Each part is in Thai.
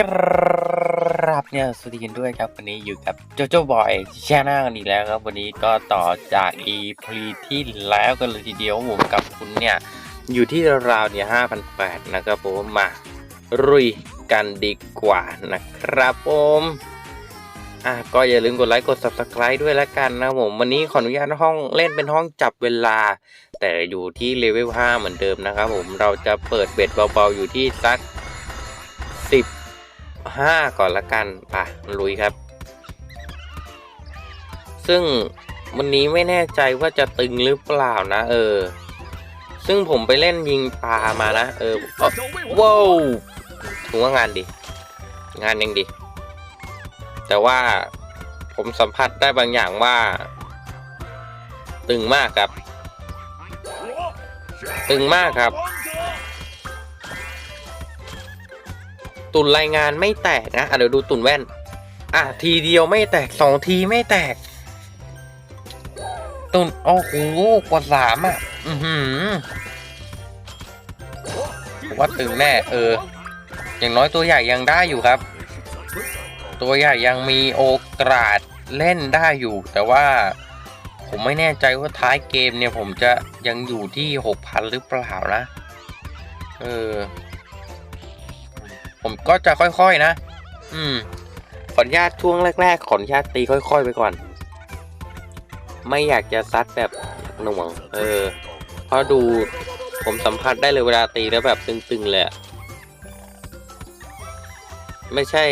ครับเนี่ยสวัสดีกันด้วยครับ วันนี้อยู่กับโจโจบอยชาแนลอีกแล้วครับ วันนี้ก็ต่อจาก e p ที่แล้วกันเลยทีเดียวผมกับคุณเนี่ย อยู่ที่ราวๆเนี่ยห้าพันแปดนะครับผมมารุยกันดีกว่านะครับผมอะก็อย่าลืมกดไลค์กด subscribe ด้วยละกันนะผมวันนี้ขออนุญาตห้องเล่นเป็นห้องจับเวลา แต่อยู่ที่เลเวล5เหมือนเดิมนะครับผมเราจะเปิดเบ็ดเบาๆอยู่ที่สัก 5 ก่อนละกันป่ะลุยครับ ซึ่งวันนี้ไม่แน่ใจว่าจะตึงหรือเปล่านะ เออ ซึ่งผมไปเล่นยิงปลามานะ เออว้าวถือว่างานดี งานยังดี แต่ว่าผมสัมผัสได้บางอย่างว่า ตึงมากครับ ตึงมากครับ ตุนรายงานไม่แตกนะอะเดี๋ยวดูตุนแว่น อะทีเดียวไม่แตกสองทีไม่แตก ตุนโอ้โหกว่าสามอะ อือหือว่าตึงแน่เออ อย่างน้อยตัวใหญ่ยังได้อยู่ครับ ตัวใหญ่ยังมีโอกาสเล่นได้อยู่ แต่ว่าผมไม่แน่ใจว่าท้ายเกมเนี่ยผมจะยังอยู่ที่หกพันหรือเปล่านะ เออ ผมก็จะค่อยๆนะ อืม ขออนุญาตช่วงแรก ๆ ขออนุญาตตีค่อย ๆ ไปก่อน ไม่อยากจะซัดแบบหน่วง เออ เพราะดูผมสัมผัสได้เลยเวลาตีแล้วแบบตึงๆเลยไม่ใช่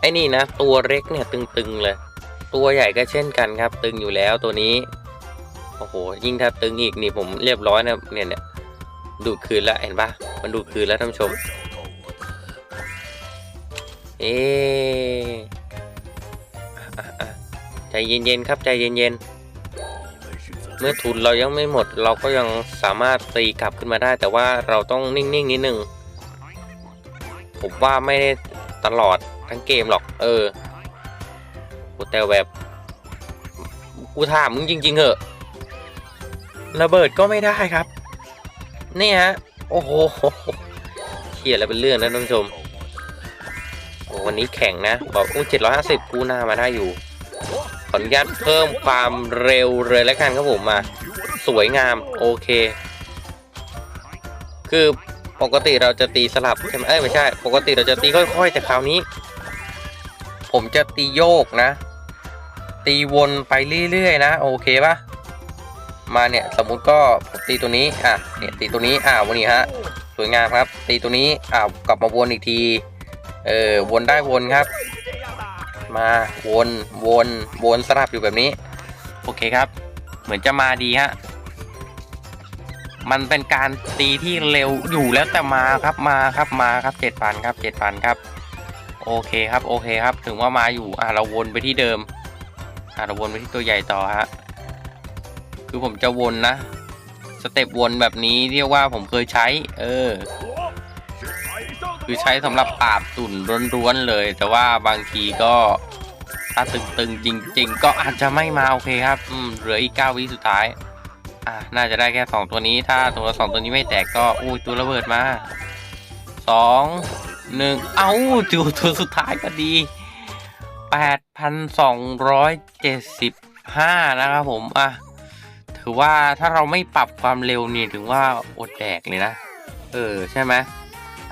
ไอ้นี่นะ ตัวเล็กเนี่ยตึงๆเลย ตัวใหญ่ก็เช่นกันครับ ตึงอยู่แล้วตัวนี้ โอ้โห ยิ่งถ้าตึงอีกนี่ผมเรียบร้อยนะเนี่ยเนี่ยดูดคืนแล้วเห็นปะมันดูดคืนแล้วท่านผู้ชม เอ๊ใจเย็นๆครับใจเย็นๆ เมื่อทุนเรายังไม่หมด เราก็ยังสามารถตีกลับขึ้นมาได้ แต่ว่าเราต้องนิ่งๆนิดนึง ผมว่าไม่ได้ตลอดทั้งเกมหรอก เออโหแต่แบบกูถามมึงจริง ๆเหอะระเบิดก็ไม่ได้ครับ นี่ฮะ โอ้โหเขียแล้วเป็นเรื่องนะท่านผู้ชม วันนี้แข่งนะ บอกอู้เจ็ดร้อยห้าสิบกู้หน้ามาได้อยู่ ขออนุญาตเพิ่มความเร็วเลยแล้วกันครับผมมา สวยงามโอเค คือปกติเราจะตีสลับใช่ไหมเอ้ยไม่ใช่ ปกติเราจะตีค่อยๆ แต่คราวนี้ ผมจะตีโยกนะ ตีวนไปเรื่อยๆนะ โอเคปะมาเนี่ยสมมุติก็ผมตีตัวนี้อะเนี่ยตีตัวนี้อ่าวันนี้ฮะสวยงามครับ ตีตัวนี้อ่ากลับมาวนอีกที เออวนได้วนครับ มาวนวนวนสลับอยู่แบบนี้ โอเคครับ เหมือนจะมาดีฮะมันเป็นการตีที่เร็วอยู่แล้วแต่มาครับมาครับมาครับเจ็ดพันครับเจ็ดพันครับโอเคครับโอเคครับ ถึงว่ามาอยู่อะเราวนไปที่เดิมอะเราวนไปที่ตัวใหญ่ต่อฮะคือผมจะวนนะ สเต็ปวนแบบนี้เรียกว่าผมเคยใช้ เออ คือใช้สำหรับปราบตุ่นร้วนๆเลย แต่ว่าบางทีก็ถ้าตึงๆจริง ๆ ก็อาจจะไม่มาโอเคครับอืมเหลืออีก 9 วิสุดท้าย อะน่าจะได้แค่ 2 ตัวนี้ถ้าตัวสองตัวนี้ไม่แตกก็อุ้ยตัวระเบิดมาสองหนึ่งเอ้าจูตัวสุดท้ายพอดี 8,275 นะครับผม อะ ถือว่าถ้าเราไม่ปรับความเร็วนี่ถึงว่าอดแดกเลยนะ เออ ใช่ไหม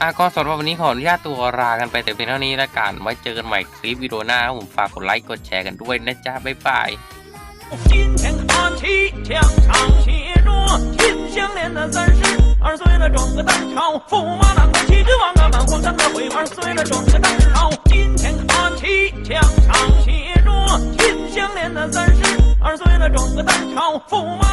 อ่ะก็สำหรับวันนี้ขออนุญาตตัวลากันไปแต่เพียงเท่านี้แล้วกัน ไว้เจอกันใหม่คลิปวิดีโอหน้าครับผมฝากกดไลค์กดแชร์กันด้วยนะจ๊ะ บ๊ายบาย 今天看齐，墙上写着“心相连”的三十二岁了，装个蛋炒，驸马郎的七只王啊，满皇上的徽二岁了，装个蛋炒。今天看齐，墙上写着“心相连”的三十二岁了，装个蛋炒，驸马郎。